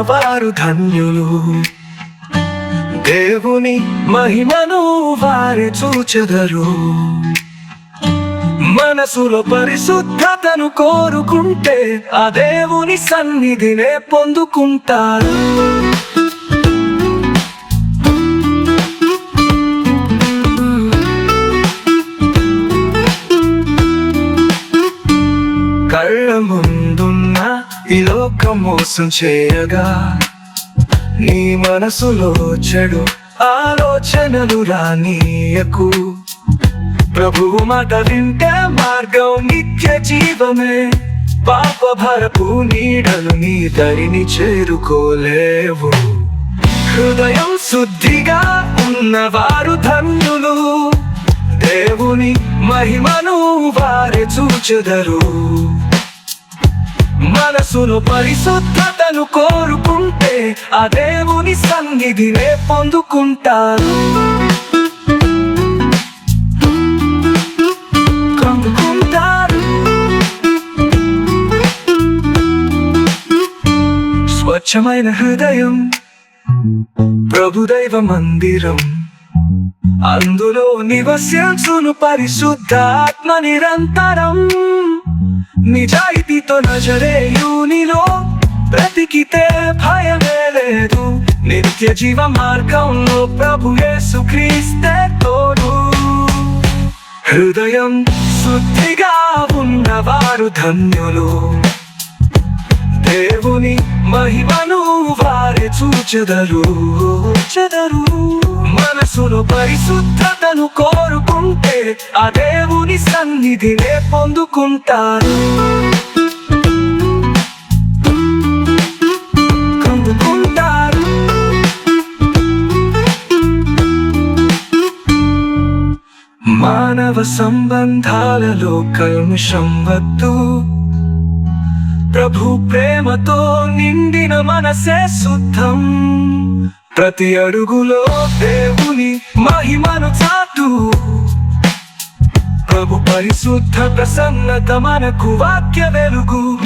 వారు ధన్యులు. దేవుని మహిమను వారి చూచెదరు. మనసులో పరిశుద్ధతను కోరుకుంటే ఆ దేవుని సన్నిధినే పొందుకుంటారు. కళ్ళ ముందున్న ఈ లోకం మోసం చేయగా నీ మనసులో చెడు ఆలోచనలు రానీయకు. ప్రభువు మాట వింటే మార్గం నిత్య జీవమే. పాప భరపు నీడలు నీ దరిని చేరుకోలేవు. హృదయం శుద్ధిగా ఉన్నవారు ధన్యులు. దేవుని మహిమను వారే చూచెదరు. మనసును పరిశుద్ధతను కోరుకుంటే ఆ దేవుని సన్నిధినే పొందుకుంటారు. పొందుకుంటారు స్వచ్ఛమైన హృదయం ప్రభుదైవ మందిరం అందులో నివసించును పరిశుద్ధాత్మ నిరంతరం. నిజాయితీతో నజరే యూనిలో బ్రతికితే భయమే లేదు. నిత్య జీవ మార్గంలో ప్రభుయే యేసు తోడు. హృదయం శుద్ధిగా ఉన్నవారు ధన్యులు. దేవుని మహిమను వారి చూచెదరు చెదరు మనసులో పరిశుద్ధతను కోరుకుంటే ఆ దేవుని సన్నిధినే పొందుకుంటారు. మానవ సంబంధాలలో కల్ముషం వద్దు. ప్రభు ప్రేమతో నిండిన మనసే శుద్ధం. ప్రతి అడుగులో దేవుని మహిమను చాటు. ప్రభు పరిశుద్ధ ప్రసన్నత మనకు వాక్య వెలుగు.